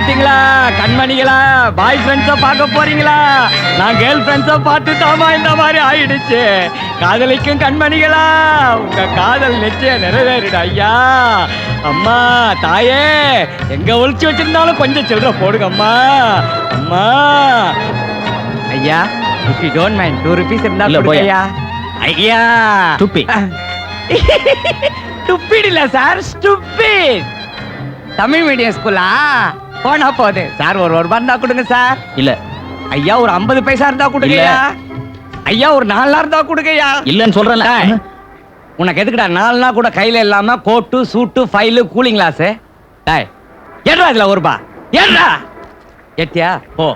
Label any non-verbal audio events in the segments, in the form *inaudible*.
பாத்தீங்களா? கண்மணிகளா பாய் ஃப்ரெண்ட்ஸ பார்க்க போறீங்களா? நான் கேர்ள் ஃப்ரெண்ட்ஸ பார்த்து தாமா இந்த மாதிரி ஆயிடுச்சு. காதலிக்கும் கண்மணிகளா உங்க காதல் நிச்சயம் நிறைவேறிடும் ஐயா. அம்மா தாயே எங்க ஒளிச்சு வச்சிருந்தாலும் கொஞ்சம் சில்லற போடுங்க அம்மா. அம்மா. ஐயா if you don't mind two rupees இருந்தா போயா. ஐயா. ஐயா. துப்பி. இல்ல சார் ஸ்டூபிட் தமிழ் மீடியம் ஸ்கூலா போனா போகுது சார் ஒரு ஒரு ரூபா இருந்தா கொடுங்க சார். இல்ல. ஐயா ஒரு ஐம்பது பைசா இருந்தா கொடுங்கய்யா. ஐயா ஒரு நாலு இருந்தா கொடுங்கய்யா. இல்லன்னு சொல்றேன்ல. டேய், உனக்கு எதுக்குடா நாலுனா கூட கையில இல்லாம coat suit file cooling glass டாய். ஏட்ரா இதுல ஒரு ரூபா ஏட்ரா எட்டியா போ.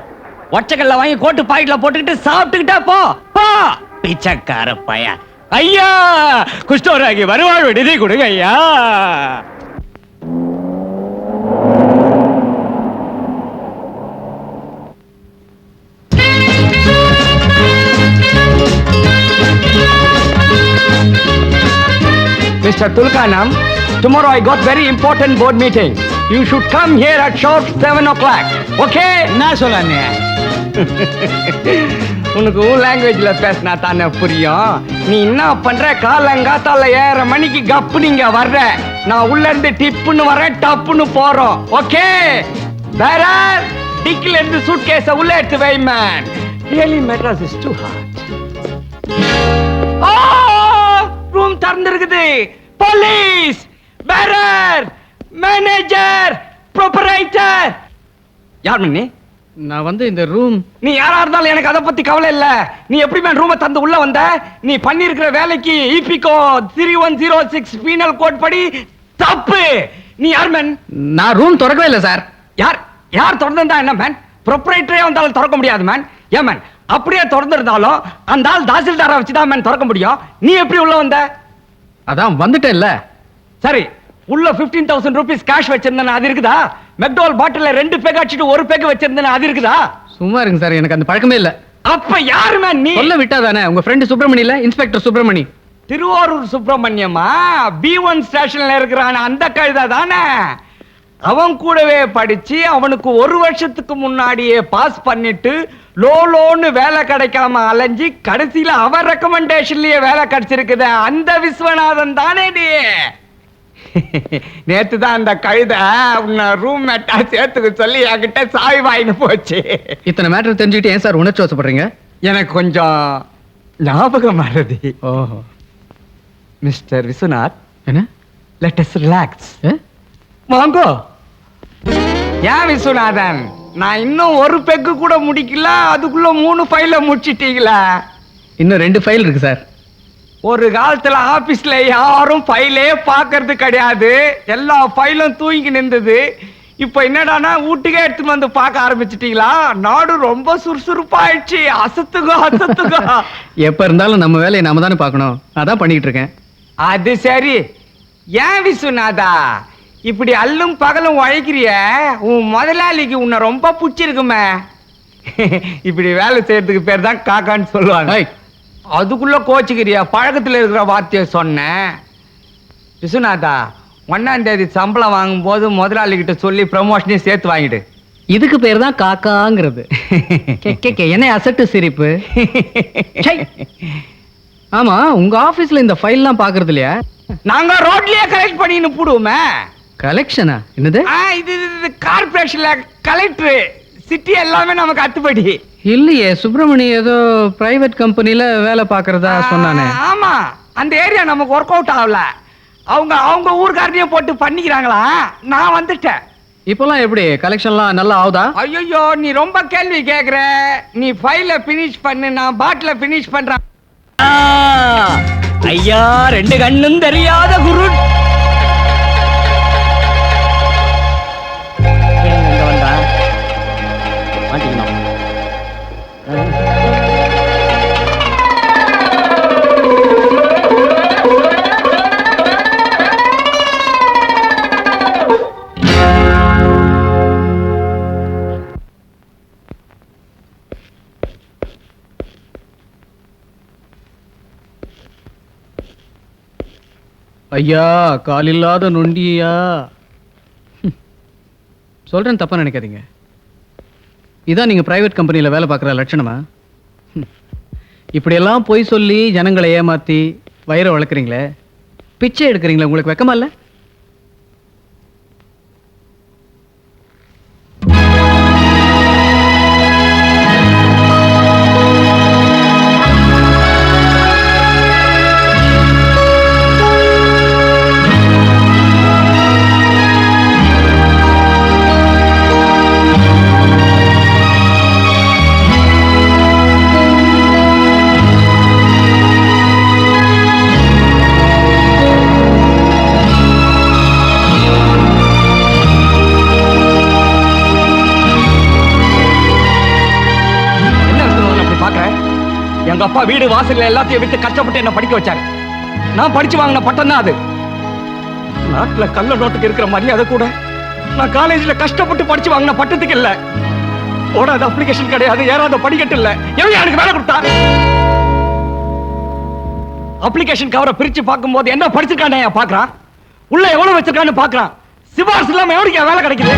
ஒச்சக்கல்ல வாங்கி கோட்டு பாக்கெட்ல போட்டுக்கிட்டு சாப்பிட்டுக்கிட்டா போ. போ. பிச்சைக்கார பையன். ஐயா குஷ்டோராகி வருவாழ் விடுதி கொடுங்க ஐயா Mr. Tulkanam, tomorrow I got very important board meeting. You should come here at sharp 7 o'clock. Okay? என்ன சொல்ல *laughs* உனக்கு உன் லாங்குவேஜ்ல பேசினா தானே புரியும். நீ என்ன பண்ற? காலங்காத்தால ஏழரை மணிக்கு கப்பு நீங்க வர்ற. நான் உள்ள இருந்து டிப்புன்னு வரேன் டப்புன்னு போறோம். ஓகே வேற? டிக்கில இருந்து சூட் கேஸ உள்ள எடுத்து வை man really Madras is too hard room திறந்திருக்குது. Police bearer manager proprietor யார் மணி நான் வந்து இந்த ரூம் நீ யாரா இருந்தாலும் எனக்கு அதை பத்தி கவலை இல்ல. நீ எப்படி மேன் ரூமை தந்து உள்ள வந்த? நீ பண்ணிருக்கிற வேலைக்கு இபிகோ three one zero six penal code படி தப்பு. நீ யார் மேன் நான் ரூம் திறக்கவே இல்லை சார் யார்? யார் திறந்திருந்தா என்ன மேன் ப்ரொப்ரைட்டரே வந்தாலும் திறக்க முடியாது மேன் ஏன் மேன் அப்படியே திறந்திருந்தாலும் அந்த ஆள் தாசில்தாரை வச்சு தான் மேன் திறக்க முடியும். நீ எப்படி உள்ள வந்த? அதான் வந்துட்டேன்ல. சரி உள்ள 15000 தௌசண்ட் ருபீஸ் கேஷ் வச்சிருந்தேன் அது இருக்குதா? மெக்டோல் பாட்டில ரெண்டு பேக் அடிச்சுட்டு ஒரு பேக் வச்சிருந்தேன் அது இருக்குதா? சும்மா இருங்க சார் எனக்கு அந்த பழக்கமே இல்ல. அப்ப யாரு மேன் நீ சொல்ல விட்டா தானே உங்க ஃப்ரெண்ட் சுப்பிரமணி இல்ல இன்ஸ்பெக்டர் சுப்பிரமணி. திருவாரூர் சுப்பிரமணியமா பி ஒன் ஸ்டேஷன்ல இருக்கிறான அந்த கழுதை தானே அவன் கூடவே படிச்சு அவனுக்கு ஒரு வருஷத்துக்கு முன்னாடியே பாஸ் பண்ணிட்டு லோ லோன்னு வேலை கிடைக்காம அலைஞ்சு கடைசியில அவன் ரெக்கமெண்டேஷன்லயே வேலை கிடைச்சிருக்குது. அந்த விஸ்வநாதன் தானே நீ? நேத்து தான் அந்த கழுதை உன்னை ரூம் மேட்டா சேர்த்துக்க சொல்லி என்கிட்ட சாய் வாயின்னு போச்சு. இத்தனை மேட்டர் தெரிஞ்சுக்கிட்டு ஏன் சார் உணர்ச்சி வசப்படுறீங்க? எனக்கு கொஞ்சம் ஞாபகம் மறதி ஓஹோ. மிஸ்டர் விஸ்வநாத் என்ன? Let us relax? வாங்கோ. ஏன் விஸ்வநாதன்? நான் இன்னும் ஒரு பெக்கு கூட முடிக்கல அதுக்குள்ள மூணு ஃபைல முடிச்சிட்டீங்களா. இன்னும் ரெண்டு ஃபைல் இருக்கு சார் ஒரு காலத்துல ஆபீஸ்ல யாரும் ஃபைலே பார்க்கறது கிடையாது. எல்லா ஃபைலும் தூங்கி நின்றது. இப்போ என்னடானா வீட்டுக்கே எடுத்துட்டு வந்து பார்க்க ஆரம்பிச்சிட்டீங்களா? நாடு ரொம்ப சுறுசுறுப்பாயிடுச்சு. அசத்துகோ அசத்துகோ *laughs* எப்ப இருந்தாலும் நம்ம வேலையை நாம தானே பார்க்கணும். அதான் பண்ணிட்டு இருக்கேன். அது சரி. ஏன் விஸ்வநாதா? இப்படி அல்லும் பகலும் உழைக்கிறிய உன் முதலாளிக்கு உன்னை ரொம்ப பிடிச்சிருக்குமே. இப்படி வேலை செய்யறதுக்கு பேர் தான் காக்கான்னு சொல்லுவாங்க. அதுக்குள்ள கோச்சுக்கிறியா? பழக்கத்துல இருக்கிற வார்த்தையை சொன்னேன் விஸ்வநாதா ஒன்னாம் தேதி சம்பளம் வாங்கும் போது முதலாளி கிட்ட சொல்லி ப்ரமோஷனையும் சேர்த்து வாங்கிடு. இதுக்கு பேர் தான் காக்காங்கிறது என்ன அசட்டு சிரிப்பு. ஆமா உங்க ஆபீஸ்ல இந்த ஃபைல்லாம் பாக்குறது இல்லையா? நாங்க ரோட்லயே கலெக்ட் பண்ணின்னு போடுவோமே. கலெக்ஷனா? என்னது? ஆ, இது இது கார்பரேஷன்ல கலெக்டர். சிட்டி எல்லாமே நமக்கு அத்துப்படி. இல்லையே சுப்பிரமணி ஏதோ பிரைவேட் கம்பெனில வேலை பார்க்கறதா சொன்னானே. ஆமா. அந்த ஏரியா நமக்கு ஒர்க் அவுட் ஆகல. அவங்க அவங்க ஊர்க்காரனையும் போட்டு பண்ணிக்கிறாங்களா? நான் வந்துட்டேன். இப்போலாம் எப்படி? கலெக்ஷன்லாம் நல்லா ஆகுதா? ஐயோ நீ ரொம்ப கேள்வி கேக்குற. நீ ஃபைல பினிஷ் பண்ணு நான் பாட்டில பினிஷ் பண்றேன். ஐயா ரெண்டு கண்ணும் தெரியாத குரு ஐயா காலில்லாத நொண்டியா சொல்றேன் தப்பா நினைக்காதீங்க. இதான் நீங்க பிரைவேட் கம்பெனியில் வேலை பார்க்குற லட்சணமா? இப்படியெல்லாம் பொய் சொல்லி ஜனங்களை ஏமாத்தி வயிறை வளர்க்குறீங்களே? பிச்சை எடுக்கிறீங்களே உங்களுக்கு வெக்கமா இல்லை? எங்க அப்பா வீடு வாசல்ல எல்லாத்தையும் விட்டு கஷ்டப்பட்டு என்ன படிக்க வச்சாங்க நான் படிச்சு வாங்கின பட்டம் தான் அது. நாட்டுல கள்ள நோட்டுக்கு இருக்கிற மரியாதை கூட நான் காலேஜ்ல கஷ்டப்பட்டு படிச்சு வாங்கின பட்டத்துக்கு இல்ல. ஓடாத அப்ளிகேஷன் கிடையாது ஏறாத படிக்கட்டு இல்ல. எவன் எனக்கு வேலை கொடுத்தா? அப்ளிகேஷன் கவரை பிரிச்சு பார்க்கும்போது என்ன படிச்சிருக்கானே பாக்குறான் உள்ள எவ்வளவு வச்சிருக்கான்னு பாக்குறான் சிபாரிசு இல்லாம எவனுக்கு வேலை கிடைக்குது?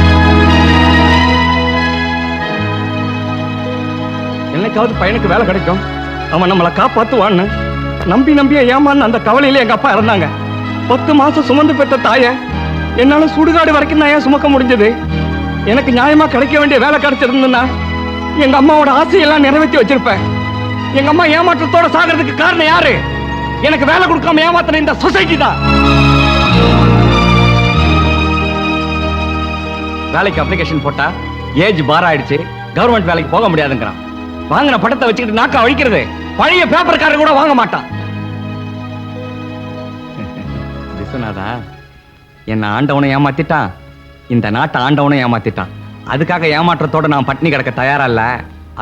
என்னைக்காவது பையனுக்கு வேலை கிடைக்கும். அவன் நம்மளை காப்பாத்துவான்னு நம்பி நம்பிய ஏமான்னு அந்த கவலையில எங்க அப்பா இறந்தாங்க. பத்து மாசம் சுமந்து பெற்ற தாய என்னால சுடுகாடு வரைக்கும் தான் ஏன் சுமக்க முடிஞ்சது? எனக்கு நியாயமா கிடைக்க வேண்டிய வேலை கிடைச்சிருந்ததுன்னா எங்க அம்மாவோட ஆசையெல்லாம் நிறைவேற்றி வச்சிருப்பேன். எங்க அம்மா ஏமாற்றத்தோட சாகிறதுக்கு காரணம் யாரு? எனக்கு வேலை கொடுக்காம ஏமாத்தின இந்த சொசைட்டி தான். வேலைக்கு அப்ளிகேஷன் போட்டா ஏஜ் பார் ஆயிடுச்சு. கவர்மெண்ட் வேலைக்கு போக முடியாதுங்கிறான். வாங்கின படத்தை வச்சுக்கிட்டு நாக்கா அழிக்கிறது. பழைய பேப்பர்காரர் கூட வாங்க மாட்டான். விஸ்வநாதா என்ன ஆண்டவனை ஏமாத்திட்டான்? இந்த நாட்டை ஆண்டவனை ஏமாத்திட்டான். அதுக்காக ஏமாற்றத்தோட நான் பட்டினி கிடக்க தயாரா இல்ல?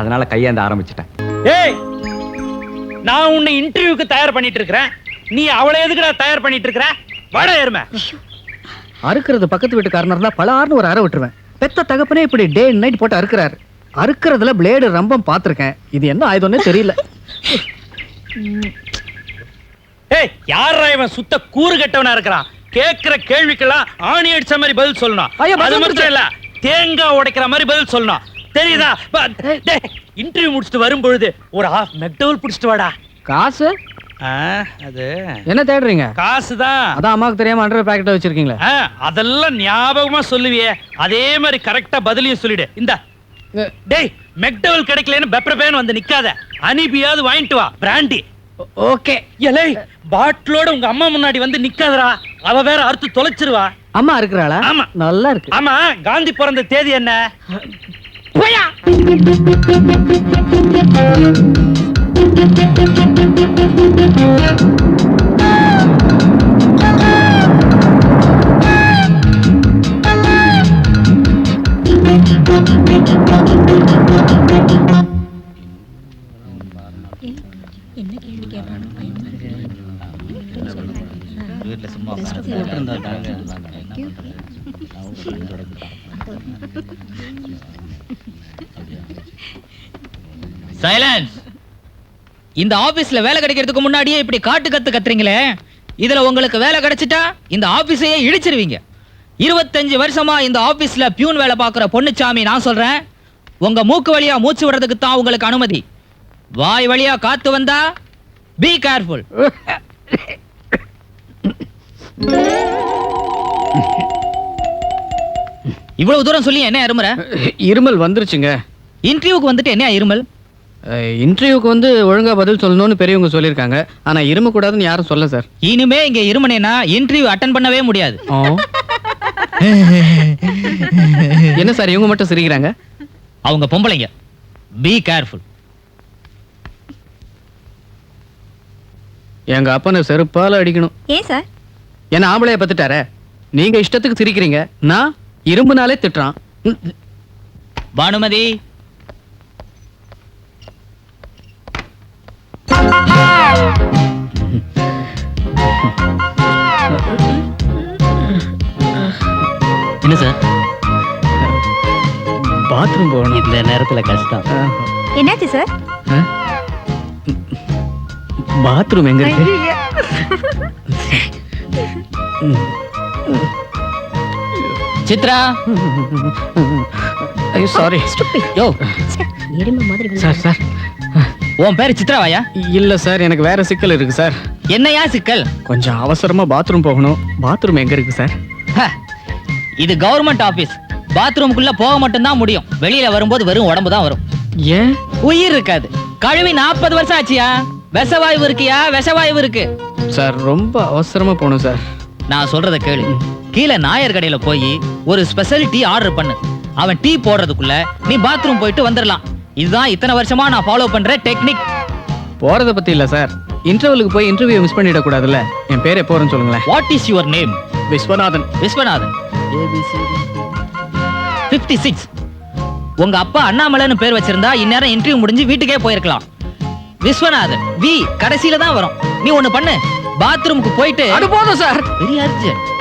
அதனால கையேந்த ஆரம்பிச்சிட்டேன். ஏய் நான் உன்னை இன்டர்வியூக்கு தயார் பண்ணிட்டு இருக்கிறேன். நீ அவளை எதுக்குடா தயார் பண்ணிட்டு இருக்கிற? வட எருமை. அறுக்கிறது பக்கத்து வீட்டுக்காரனா இருந்தா பலார்னு ஒரு அறை விட்டுருவேன். பெத்த தகப்பனே இப்படி டே நைட் போட்டு அறுக்கிறாரு. அறுக்கிறதுல பிளேடு ரம்பம் பார்த்திருக்கேன். இது என்ன ஆயுதம்னே தெரியல. ஏய் யாரா இவன் சுத்த கூறு கெட்டவனா இருக்கிறான்? கேக்குற கேள்விக்கெல்லாம் ஆணி அடிச்ச மாதிரி பதில் சொல்லணும். அது மட்டும் இல்ல தேங்காய் உடைக்கிற மாதிரி பதில் சொல்லணும். தெரியுதா? இன்டர்வியூ முடிச்சுட்டு வரும்பொழுது ஒரு ஹாஃப் மெக்டவுல் புடிச்சிட்டு வாடா. காசு? ஆ, அது. என்ன தேடுறீங்க? காசுதான். அதான் அம்மாவுக்கு தெரியாம அண்டர் பேக்கெட்டை வச்சிருக்கீங்களே. அதெல்லாம் ஞாபகமா சொல்லுவியே. அதே மாதிரி கரெக்டா பதிலையும் சொல்லிடு. இந்த. டேய் மெக்டவல் கிடைக்கலன்னு பெப்பரபேன் வந்து நிக்காத. அனிபியாவது வாங்கிட்டு வா பிராண்டி. ஓகே. எலை பாட்டிலோட உங்க அம்மா முன்னாடி வந்து நிக்காதடா. அவ வேற அறுத்து தொலைச்சிருவா. அம்மா இருக்கிறாளா? ஆமா. நல்லா இருக்கு. ஆமா காந்தி பிறந்த தேதி என்ன? போயா. என்ன கேள்வி சைலன்ஸ் இந்த ஆபீஸ்ல வேலை கிடைக்கிறதுக்கு முன்னாடியே இப்படி காட்டு கத்து கத்துறீங்களே? இதுல உங்களுக்கு வேலை கிடைச்சிட்டா இந்த ஆபீஸையே இடிச்சிருவீங்க. இருபத்தஞ்சு வருஷமா இந்த ஆபீஸ்ல பியூன் வேலை பார்க்குற பொன்னுச்சாமி நான் சொல்றேன். உங்க மூக்கு வழியா மூச்சு விடுறதுக்கு தான் உங்களுக்கு அனுமதி. வாய் வழியா காத்து வந்தா பி கேர்ஃபுல் இவ்வளவு தூரம் சொல்லி என்ன இருமுற? இருமல் வந்துருச்சுங்க. இன்டர்வியூக்கு வந்துட்டு என்ன இருமல்? இன்டர்வியூக்கு வந்து ஒழுங்கா பதில் சொல்லணும்னு பெரியவங்க சொல்லியிருக்காங்க. ஆனா இரும கூடாதுன்னு யாரும் சொல்ல சார். இனிமே இங்க இருமனேனா இன்டர்வியூ அட்டன் பண்ணவே முடியாது. என்ன சார் இவங்க மட்டும் சிரிக்கிறாங்க? அவங்க பொம்பளைங்க. பி கேர்ஃபுல் எங்க அப்பனை செருப்பால அடிக்கணும். ஏன் சார்? என்ன ஆம்பளைய பத்துட்டாரே? நீங்க இஷ்டத்துக்கு சிரிக்கிறீங்க. நான் இரும்புனாலே திட்டுறான். பானுமதி பாத்ரூம் போகணும். இந்த நேரத்துல கஷ்டம். என்னாச்சு சார்? பாத்ரூம் எங்க இருக்கு? சித்ரா. ஐயோ சாரி யோ. எருமை மாதிரி சார் சார். உன் பேரு சித்ராவாயா? இல்ல சார். எனக்கு வேற சிக்கல் இருக்கு சார். என்னையா சிக்கல்? கொஞ்சம் அவசரமா பாத்ரூம் போகணும். பாத்ரூம் எங்க இருக்கு சார்? ஹ, இது கவர்மெண்ட் ஆபீஸ் பாத்ரூமுக்குள்ள போக மட்டும்தான் முடியும். வெளியில வரும்போது வெறும் உடம்பு தான் வரும். ஏன்? உயிர் இருக்காது. கழுவி நாற்பது வருஷம் ஆச்சியா? விஷவாயு இருக்கியா? விஷவாயு இருக்கு. சார் ரொம்ப அவசரமா போகணும் சார். நான் சொல்றத கேளு. கீழே நாயர் கடையில போய் ஒரு ஸ்பெஷல் டீ ஆர்டர் பண்ணு. அவன் டீ போடுறதுக்குள்ள நீ பாத்ரூம் போயிட்டு வந்துடலாம். இதுதான் இத்தனை வருஷமா நான் ஃபாலோ பண்ற டெக்னிக் போறத பத்தி இல்ல சார். இன்டர்வலுக்கு போய் இன்டர்வியூ மிஸ் பண்ணிட கூடாதுல்ல என் பேர் எப்போ வரும்னு சொல்லுங்களேன். What is your name Viswanathan. Viswanathan. Fifty six உங்க அப்பா அண்ணாமலைன்னு பேர் வச்சிருந்தா இந்நேரம் இன்டர்வியூ முடிஞ்சு வீட்டுக்கே போயிருக்கலாம். விஸ்வநாதன் வி கடைசியில தான் வரும். நீ ஒண்ணு பண்ணு. பாத்ரூமுக்கு போயிட்டு அது போதும் சார் வெரி அர்ஜென்ட்